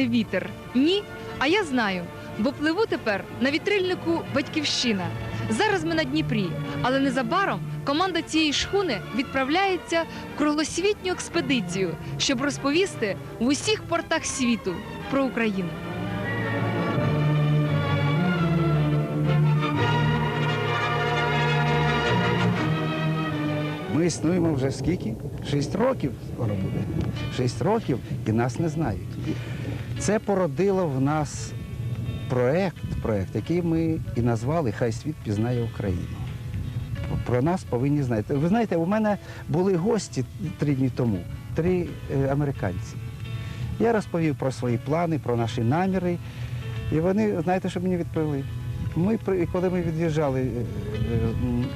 пахне вітер? Ні? А я знаю, бо пливу тепер на вітрильнику Батьківщина. Зараз ми на Дніпрі, але незабаром команда цієї шхуни відправляється в круглосвітню експедицію, щоб розповісти в усіх портах світу про Україну. Існуємо вже скільки? Шість років скоро буде. Шість років і нас не знають. Це породило в нас проект, проект, який ми і назвали Хай світ пізнає Україну. Про нас повинні знати. Ви знаєте, у мене були гості три дні тому, три е, американці. Я розповів про свої плани, про наші наміри. І вони, знаєте, що мені відповіли? Ми, коли ми від'їжджали е,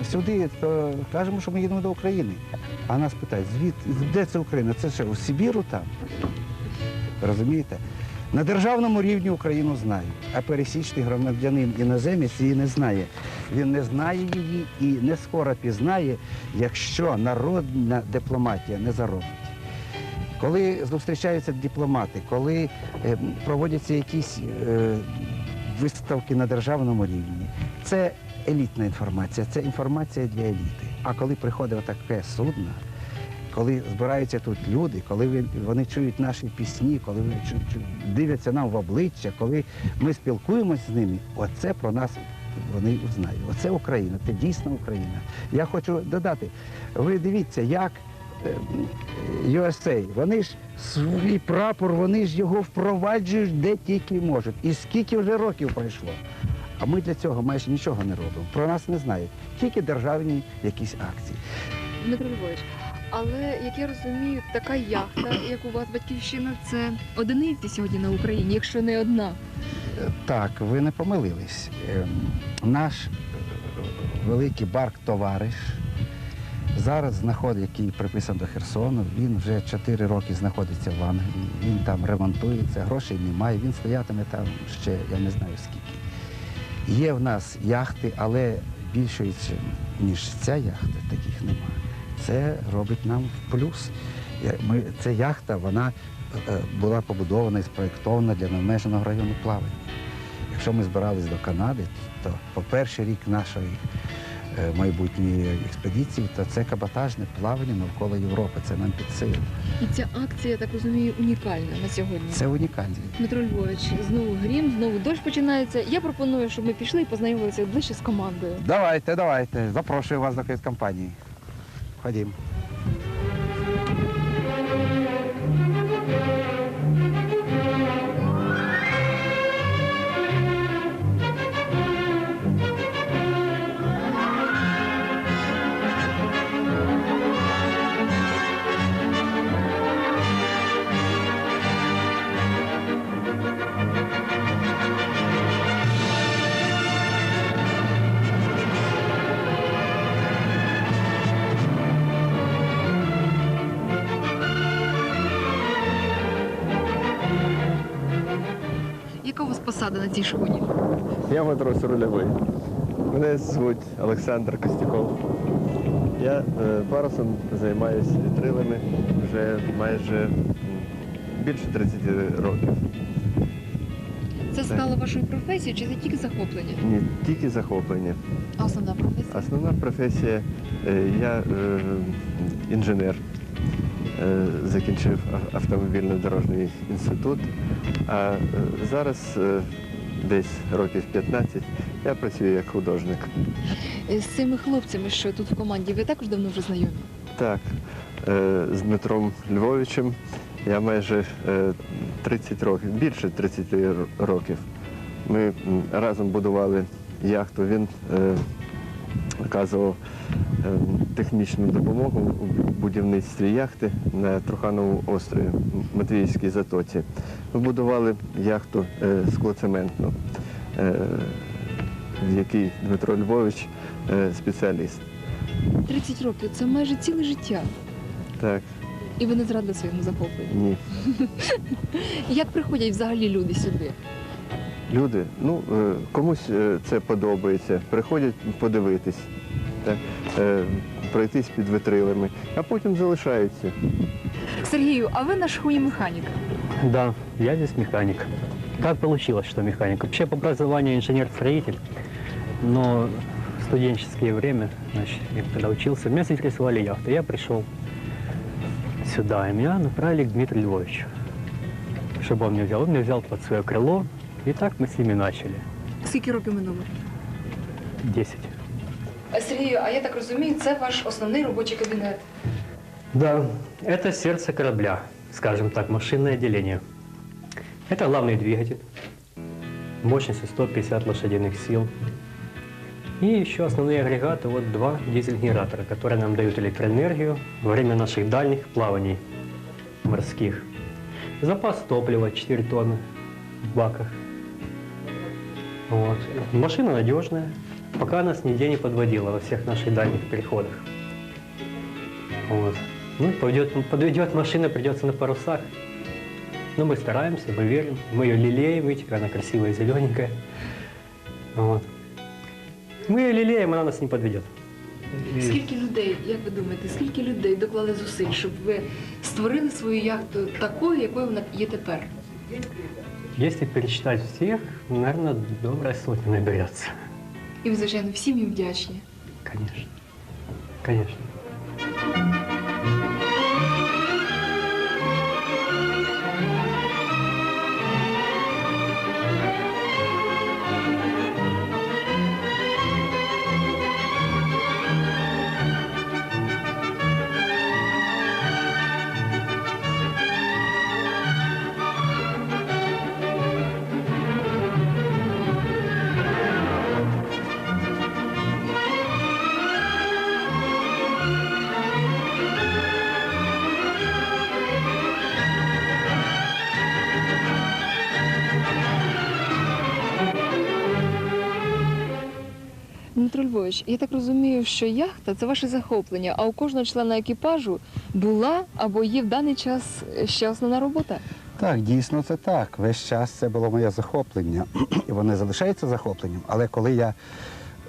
е, сюди, то кажемо, що ми їдемо до України. А нас питають, звід, де це Україна? Це що, у Сибіру там? Розумієте? На державному рівні Україну знають, а пересічний громадянин іноземець її не знає. Він не знає її і не скоро пізнає, якщо народна дипломатія не заробить. Коли зустрічаються дипломати, коли е, проводяться якісь виставки на державному рівні, це елітна інформація, це інформація для еліти. А коли приходить таке судно, коли збираються тут люди, коли вони чують наші пісні, коли вони дивляться нам в обличчя, коли ми спілкуємося з ними, оце про нас вони знають. Оце Україна, це дійсно Україна. Я хочу додати, ви дивіться, як USA, вони ж свій прапор, вони ж його впроваджують де тільки можуть. І скільки вже років пройшло. А ми для цього майже нічого не робимо. Про нас не знають. Тільки державні якісь акції. Дмитро Львович, але як я розумію, така яхта, як у вас батьківщина, це одиниці сьогодні на Україні, якщо не одна. Е, Так, ви не помилились. Ем, Наш е, великий барк товариш зараз знаходить, який приписаний до Херсону. Він вже 4 роки знаходиться в Англії. Він там ремонтується, грошей немає. Він стоятиме там ще я не знаю скільки. Є в нас яхти, але більшої, ніж ця яхта, таких немає. Це робить нам в плюс. Я- Ми, ця яхта, вона е, була побудована і спроєктована для обмеженого району плавання. Якщо ми збирались до Канади, то по перший рік нашої е, майбутньої експедиції, то це каботажне плавання навколо Європи. Це нам під силу. І ця акція, я так розумію, унікальна на сьогодні. Це унікальна. Дмитро Львович, знову грім, знову дощ починається. Я пропоную, щоб ми пішли і познайомилися ближче з командою. Давайте, давайте. Запрошую вас до компанії. Ходім. Посада на цій шхуні? Я матрос рульовий. Мене звуть Олександр Костюков. Я е, парусом займаюся вітрилами вже майже більше 30 років. Це стало вашою професією чи це тільки захоплення? Не тільки захоплення. А основна професія? Основна професія е, я е, інженер. Закінчив ав- автомобільно-дорожній інститут. А е, зараз е, десь років 15 я працюю як художник. Е, З цими хлопцями, що тут в команді, ви також давно вже знайомі? Так, з Дмитром Львовичем я майже е, 30 років, більше 30 років. Ми разом будували яхту. Він оказував е, технічну допомогу у будівництві яхти на Трухановому острові Матвіївській затоці. Ми будували яхту е, склоцементну, е, в якій Дмитро Львович е, спеціаліст. 30 років це майже ціле життя. Так, І ви не зрадили своєму захопленню. ні. Як приходять взагалі люди сюди? Люди, ну е, комусь е, це подобається, приходять подивитись, так, е, пройтись під витрилами, а потім залишаються. Сергію, а ви на шхуні механік. Да, я здесь механик. Как получилось, что механик? Вообще по образованию инженер-строитель, но в студенческое время, значит, я когда учился, меня заинтересовали яхты. Я пришел сюда, и меня направили к Дмитрию Львовичу, чтобы он меня взял. Он меня взял под свое крыло, и так мы с ними начали. Скільки років минуло? 10. Сергію, а я так розумію, це ваш основний робочий кабінет. Да, это сердце корабля, скажем так, машинное отделение. Это главный двигатель мощностью 150 лошадиных сил. И еще основные агрегаты, вот два дизель-генератора, которые нам дают электроэнергию во время наших дальних плаваний морских. Запас топлива 4 тонны в баках. Вот. Машина надежная, пока нас нигде не подводила во всех наших дальних переходах. Вот. Ну, подведет, подведет машина, придется на парусах. Но мы стараемся, мы верим, мы ее лелеем, видите, какая она красивая, зелененькая. Вот. Мы ее лелеем, она нас не подведет. И Скільки людей, як ви думаєте, скільки людей доклали зусиль, щоб ви створили свою яхту такою, якою вона є тепер? Если пересчитать всех, наверное, добрая сотня наберется. І ви, звичайно, всім їм вдячні. Конечно. Конечно. Львович, я так розумію, що яхта це ваше захоплення, а у кожного члена екіпажу була або є в даний час ще основна робота. Так, дійсно це так. Весь час це було моє захоплення. І воно залишається захопленням. Але коли я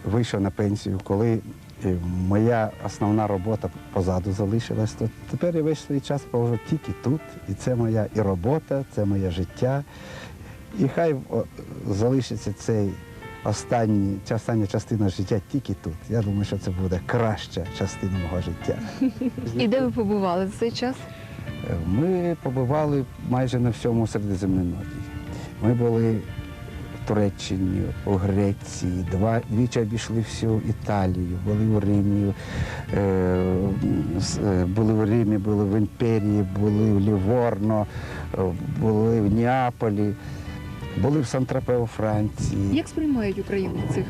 вийшов на пенсію, коли е, моя основна робота позаду залишилась, то тепер я весь свій час проводжу тільки тут. І це моя і робота, це моє життя. І хай залишиться цей останній, ця остання частина життя тільки тут. Я думаю, що це буде краща частина мого життя. І де ви побували за цей час? Ми побували майже на всьому Середземномор'ї. Ми були в Туреччині, у Греції, два, двічі обійшли всю Італію, були у Римі, е, е, були в Римі, були в імперії, були в Ліворно, е, були в Неаполі, були в Сан-Тропе у Франції. Як сприймають Україну в цих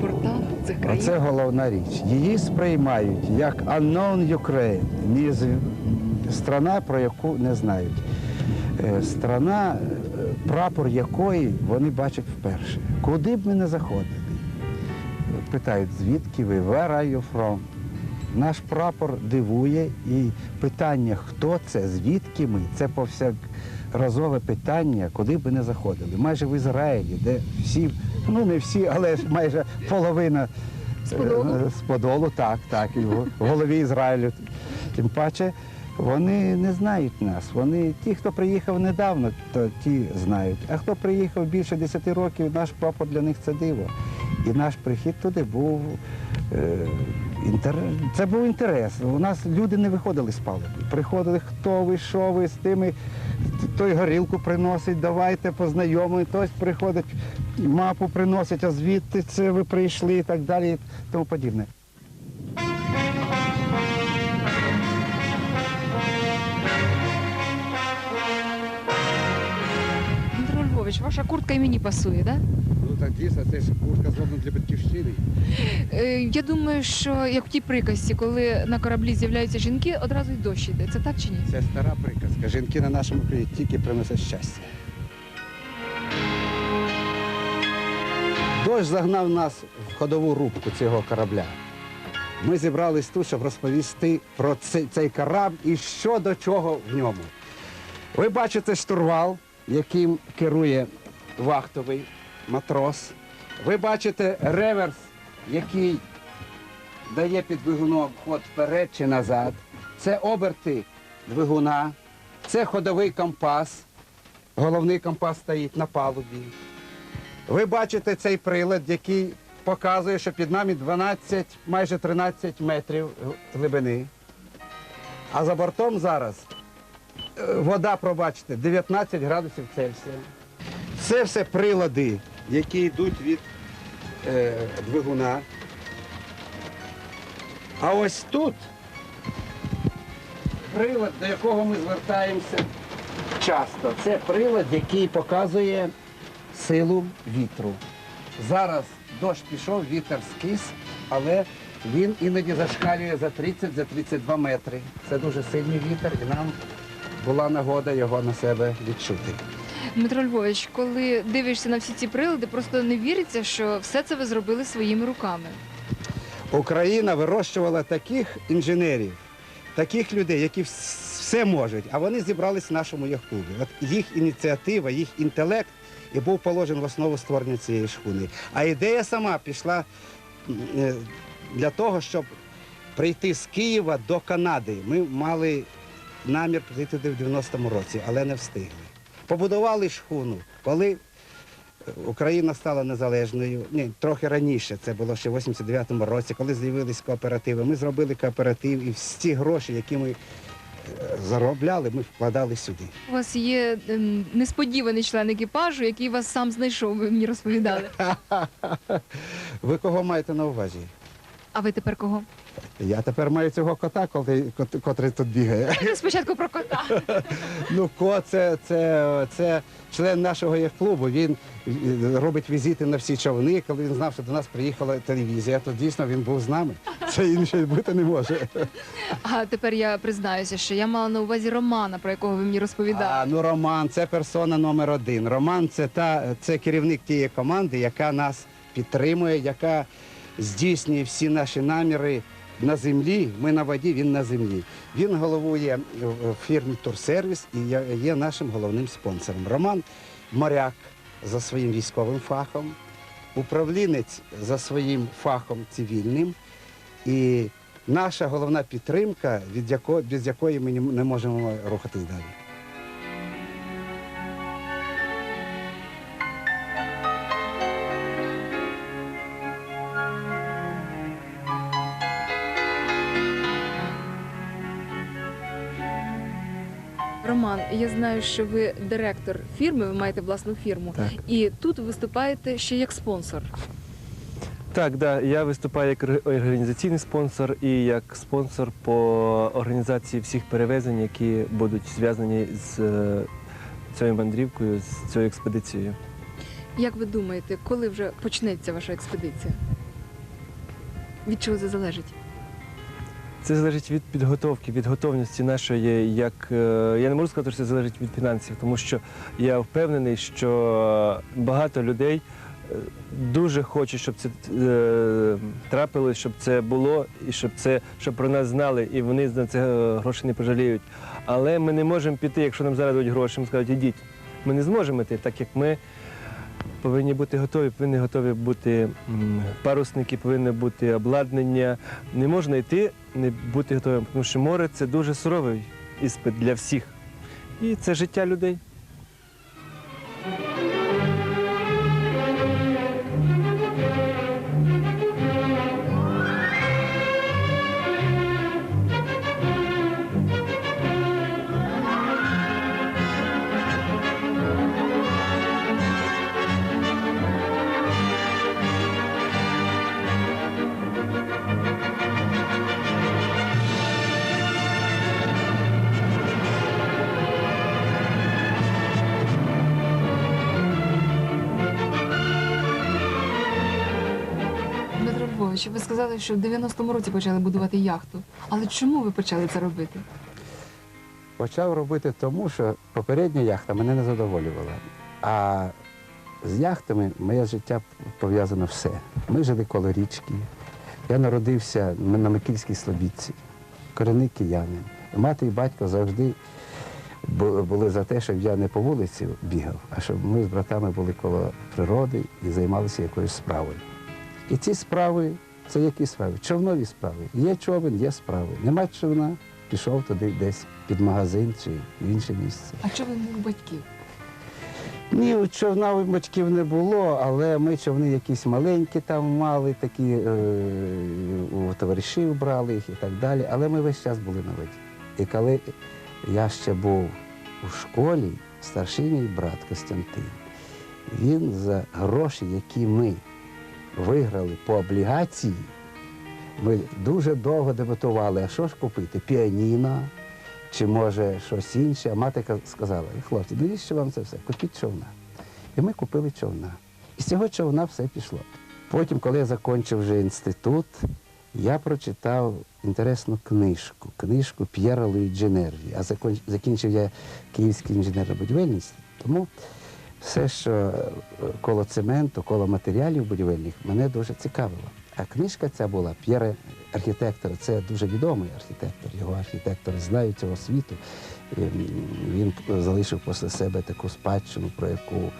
портах, в цих країнах? Оце головна річ. Її сприймають як unknown Ukraine, ніз- страна, про яку не знають. Е, Страна, е, прапор якої вони бачать вперше. Куди б ми не заходили? Питають, звідки ви? Where are you from? Наш прапор дивує і питання, хто це, звідки ми, це повсякразове питання, куди б не заходили. Майже в Ізраїлі, де всі, ну не всі, але ж майже половина З Подолу? е, з Подолу, так, так, і в в голові Ізраїлю. Тим паче, вони не знають нас. Вони, ті, хто приїхав недавно, то ті знають. А хто приїхав більше 10 років, наш прапор для них це диво. І наш прихід туди був. Е, Це був інтерес. У нас люди не виходили з палуби. Приходили, хто ви, що ви з тими, той горілку приносить, давайте познайомимо, хтось приходить, мапу приносить, а звідти це ви прийшли і так далі, і тому подібне. Ваша куртка і мені пасує, так? Ну так дійсно, це ж куртка зроблена для батьківщини. Е, я думаю, що як в тій приказці, коли на кораблі з'являються жінки, одразу й дощ йде. Це так чи ні? Це стара приказка. Жінки на нашому краї тільки приносять щастя. Дощ загнав нас в ходову рубку цього корабля. Ми зібрались тут, щоб розповісти про цей, цей корабль і що до чого в ньому. Ви бачите штурвал, яким керує вахтовий матрос. Ви бачите реверс, який дає під двигуном ход вперед чи назад. Це оберти двигуна, це ходовий компас, головний компас стоїть на палубі. Ви бачите цей прилад, який показує, що під нами 12, майже 13 метрів глибини. А за бортом зараз вода, пробачте, 19 градусів Цельсія. Це все прилади, які йдуть від е, двигуна. А ось тут прилад, до якого ми звертаємося часто. Це прилад, який показує силу вітру. Зараз дощ пішов, вітер скис, але він іноді зашкалює за 30 за 32 метри. Це дуже сильний вітер, і нам була нагода його на себе відчути. Дмитро Львович, коли дивишся на всі ці прилади, просто не віриться, що все це ви зробили своїми руками. Україна вирощувала таких інженерів, таких людей, які все можуть, а вони зібрались в нашому яхтубі. От їх ініціатива, їх інтелект і був положений в основу створення цієї шхуни. А ідея сама пішла е, для того, щоб прийти з Києва до Канади. Ми мали намір прийти туди в 90-му році, але не встигли. Побудували шхуну, коли Україна стала незалежною. Ні, трохи раніше, це було ще в 89-му році, коли з'явились кооперативи. Ми зробили кооператив і всі гроші, які ми е, заробляли, ми вкладали сюди. У вас є ем, несподіваний член екіпажу, який вас сам знайшов, ви мені розповідали. Ви кого маєте на увазі? А ви тепер кого? Я тепер маю цього кота, коли, кот- котрий тут бігає. Давайте спочатку про кота. Ну, кот це, це, це член нашого яхт-клубу. Він е, робить візити на всі човни. Коли він знав, що до нас приїхала телевізія, то дійсно він був з нами. Це інше бути не може. А тепер я признаюся, що я мала на увазі Романа, про якого ви мені розповідали. А, ну, Роман це персона номер один. Роман це та це керівник тієї команди, яка нас підтримує, яка здійснює всі наші наміри на землі. Ми на воді, він на землі. Він головує в фірмі Турсервіс і є- нашим головним спонсором. Роман моряк за своїм військовим фахом, управлінець за своїм фахом цивільним. І наша головна підтримка, від якої, без якої ми не можемо рухатись далі. Я знаю, що ви директор фірми, ви маєте власну фірму, Так. і тут виступаєте ще як спонсор. Так, да, я виступаю як організаційний спонсор і як спонсор по організації всіх перевезень, які будуть зв'язані з е, цією мандрівкою, з цією експедицією. Як ви думаєте, коли вже почнеться ваша експедиція? Від чого це залежить? Це залежить від підготовки, від готовності нашої. Як е, я не можу сказати, що це залежить від фінансів, тому що я впевнений, що багато людей е, дуже хочуть, щоб це е, трапилось, щоб це було, і щоб це щоб про нас знали, і вони на це гроші не пожаліють. Але ми не можемо піти, якщо нам зараз дають гроші, ми скажуть, ідіть. Ми не зможемо йти, так як ми повинні бути готові, повинні готові бути парусники, повинні бути обладнання. Не можна йти, не бути готовим, тому що море це дуже суровий іспит для всіх. І це життя людей. Дмитро ви сказали, що в 90-му році почали будувати яхту. Але чому ви почали це робити? Почав робити тому, що попередня яхта мене не задоволювала. А з яхтами моє життя пов'язано все. Ми жили коло річки. Я народився на Микільській Слобідці, корінний киянин. Мати і батько завжди були за те, щоб я не по вулиці бігав, а щоб ми з братами були коло природи і займалися якоюсь справою. І ці справи це які справи? Човнові справи. Є човен, є справи. Нема човна, пішов туди десь під магазин чи в інше місце. А не у батьків? Ні, човна батьків не було, але ми човни якісь маленькі там мали, такі е, у товаришів брали їх і так далі. Але ми весь час були на воді. І коли я ще був у школі, старший мій брат Костянтин, він за гроші, які ми виграли по облігації, ми дуже довго дебатували, а що ж купити? Піаніно чи може щось інше. А мати сказала, хлопці, навіщо вам це все? Купіть човна. І ми купили човна. І з цього човна все пішло. Потім, коли я закінчив вже інститут, я прочитав інтересну книжку, книжку П'єра Луїджі Нерві. А закінчив я Київський інженерно-будівельний. Тому все, що е, коло цементу, коло матеріалів будівельних, мене дуже цікавило. А книжка ця була П'єре архітектор, це дуже відомий архітектор. Його архітектори знають цього світу. Він залишив після себе таку спадщину, про яку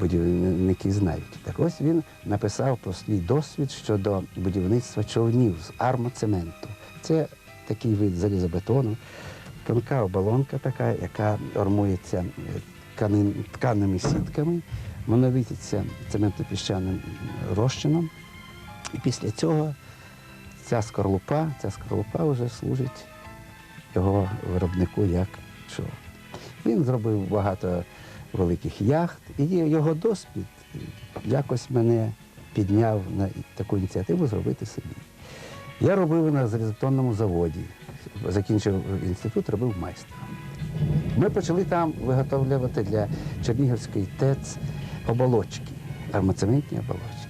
будівники знають. Так ось він написав про свій досвід щодо будівництва човнів з армоцементу. Це такий вид залізобетону, тонка оболонка така, яка ормується тканин- тканими сітками, монолититься цементопіщаним розчином. І після цього ця скорлупа, ця скорлупа вже служить його виробнику як човен. Він зробив багато великих яхт, і його досвід якось мене підняв на таку ініціативу зробити собі. Я робив на залізотонному заводі, закінчив інститут, робив майстром. Ми почали там виготовлювати для Чернігівської ТЕЦ оболочки, армоцементні оболочки.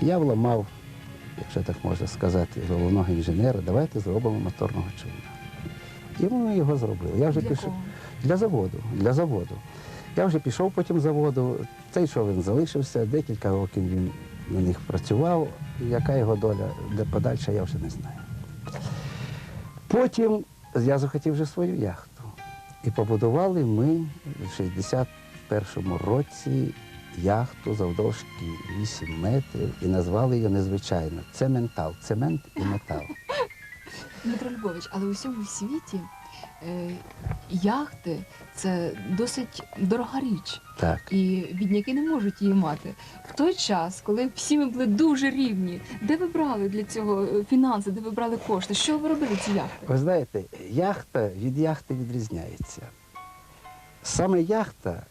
Я вламав, якщо так можна сказати, головного інженера, давайте зробимо моторного човна. І ми його зробили. Я вже Для пішов кого? для заводу. Для заводу. Я вже пішов потім заводу. Цей човен залишився, декілька років він на них працював. Яка його доля де подальша, я вже не знаю. Потім я захотів вже свою яхту. І побудували ми в 61-му році яхту завдовжки 8 метрів і назвали її незвичайно цементал, цемент і метал. Дмитро Львович, але у всьому світі е, яхти це досить дорога річ. Так. І бідняки не можуть її мати. В той час, коли всі ми були дуже рівні, де ви брали для цього е, фінанси, де ви брали кошти? Що ви робили ці яхти? Ви знаєте, яхта від яхти відрізняється. Саме яхта,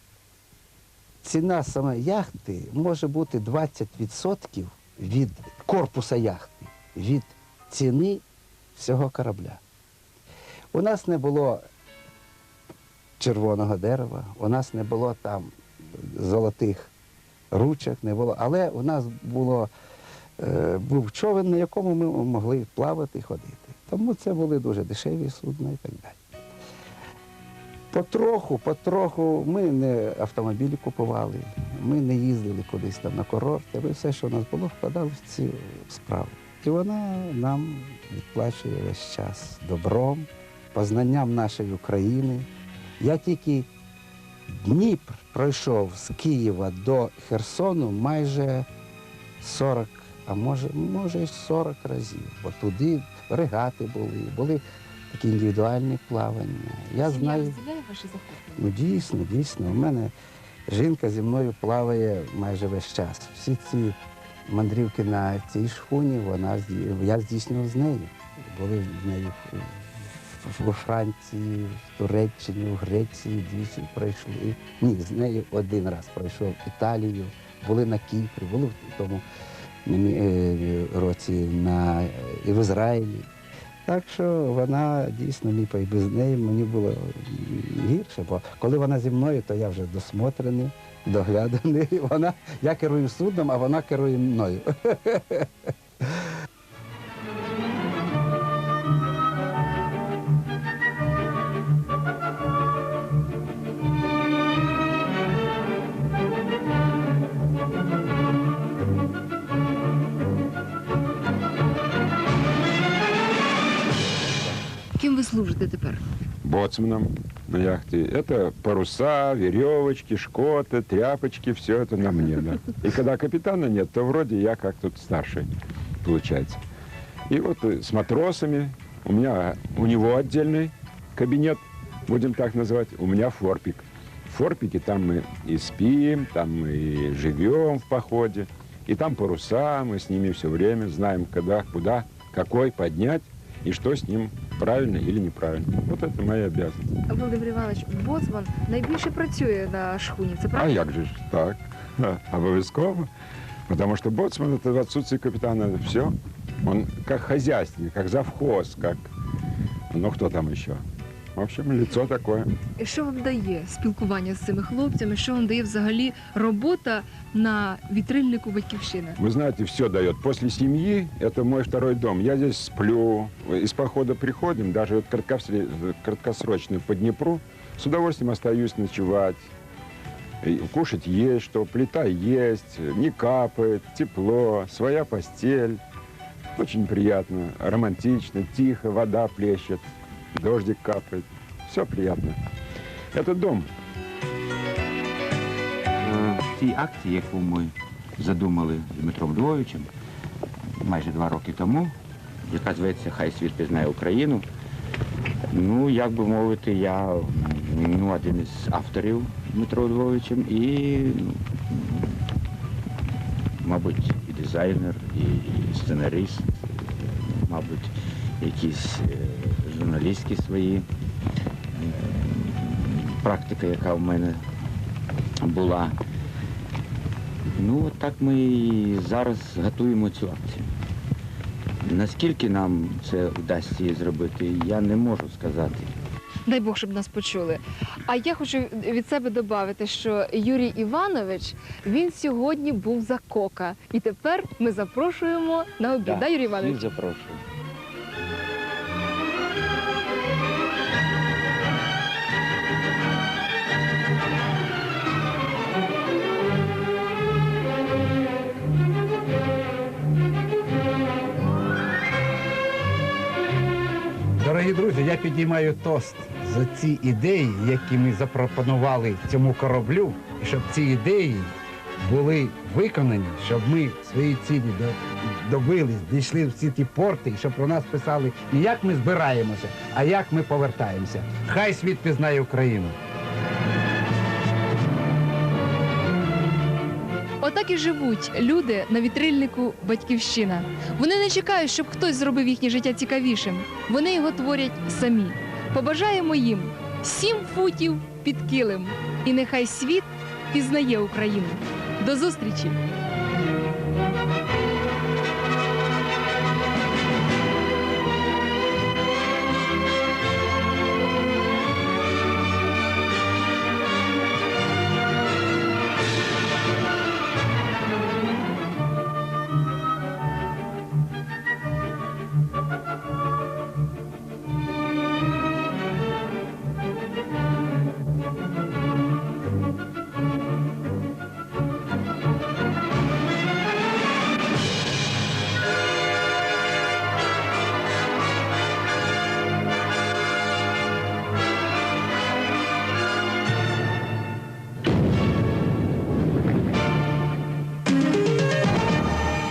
ціна саме яхти може бути 20% від корпуса яхти, від ціни всього корабля. У нас не було червоного дерева, у нас не було там золотих ручок, не було, але у нас було, е, був човен, на якому ми могли плавати і ходити. Тому це були дуже дешеві судна і так далі. Потроху, потроху ми не автомобілі купували, ми не їздили кудись там на курорти, ми все, що у нас було, вкладали в цю справу. І вона нам відплачує весь час добром, познанням нашої України. Я тільки Дніпр пройшов з Києва до Херсону майже 40, а може, може 40 разів. Бо туди регати були, були такі індивідуальні плавання. Я знаю. Ну дійсно, дійсно. У мене жінка зі мною плаває майже весь час. Всі ці мандрівки на цій шхуні, вона я здійснював з нею. Були з нею в Франції, в Туреччині, в Греції двічі пройшли. Ні, з нею один раз пройшов Італію, були на Кіпрі, були в тому е, році на, і в Ізраїлі. Так що вона дійсно і без неї мені було гірше, бо коли вона зі мною, то я вже досмотрений, догляданий. Вона, я керую судном, а вона керує мною. боцманом на яхте. Это паруса, веревочки, шкоты, тряпочки, все это на мне. Да. И когда капитана нет, то вроде я как тут старший получается. И вот э, с матросами у меня, у него отдельный кабинет, будем так называть, у меня форпик. Форпики, там мы и спим, там мы и живем в походе. И там паруса, мы с ними все время знаем, когда, куда, какой поднять и что с ним правильно или неправильно. Вот это моя обязанность. Володимир Іванович, боцман найбільше працює на шхуні. Це А как як же ж так? Да, обов'язково. Потому что боцман это в отсутствии капитана все. Он как хозяйственник, как завхоз, как... Ну, кто там еще? В общем, лицо такое. І Що вам дає спілкування з цими хлопцями? Що вам дає взагалі робота на вітрильнику батьківщини? Вы знаете, все дает. После семьи это мой второй дом. Я здесь сплю. Из похода приходим, даже вот краткосре- краткосрочно по Днепру, с удовольствием остаюсь ночевать. И Кушать есть, что плита есть, не капает, тепло, своя постель. Очень приятно, романтично, тихо, вода плещет, дождик капает. Все приятно. Это дом. В цій акції, яку ми задумали з Дмитром Львовичем майже два роки тому, яка зветься Хай світ пізнає Україну. Ну, як би мовити, я ну, один із авторів з Дмитром Львовичем і, ну, мабуть, і дизайнер, і, сценарист, мабуть, якісь е, журналістські свої. е, Практика, яка в мене була. Ну, от так ми і зараз готуємо цю акцію. Наскільки нам це вдасться її зробити, я не можу сказати. Дай Бог, щоб нас почули. А я хочу від себе додати, що Юрій Іванович він сьогодні був за кока, і тепер ми запрошуємо на обід. Да, Юрій Іванович? Всіх Друзі, я підіймаю тост за ці ідеї, які ми запропонували цьому кораблю, і щоб ці ідеї були виконані, щоб ми свої цілі добились, дійшли всі ті порти, і щоб про нас писали не як ми збираємося, а як ми повертаємося. Хай світ пізнає Україну. Отак і живуть люди на вітрильнику Батьківщина. Вони не чекають, щоб хтось зробив їхнє життя цікавішим. Вони його творять самі. Побажаємо їм сім футів під килим. І нехай світ пізнає Україну. До зустрічі!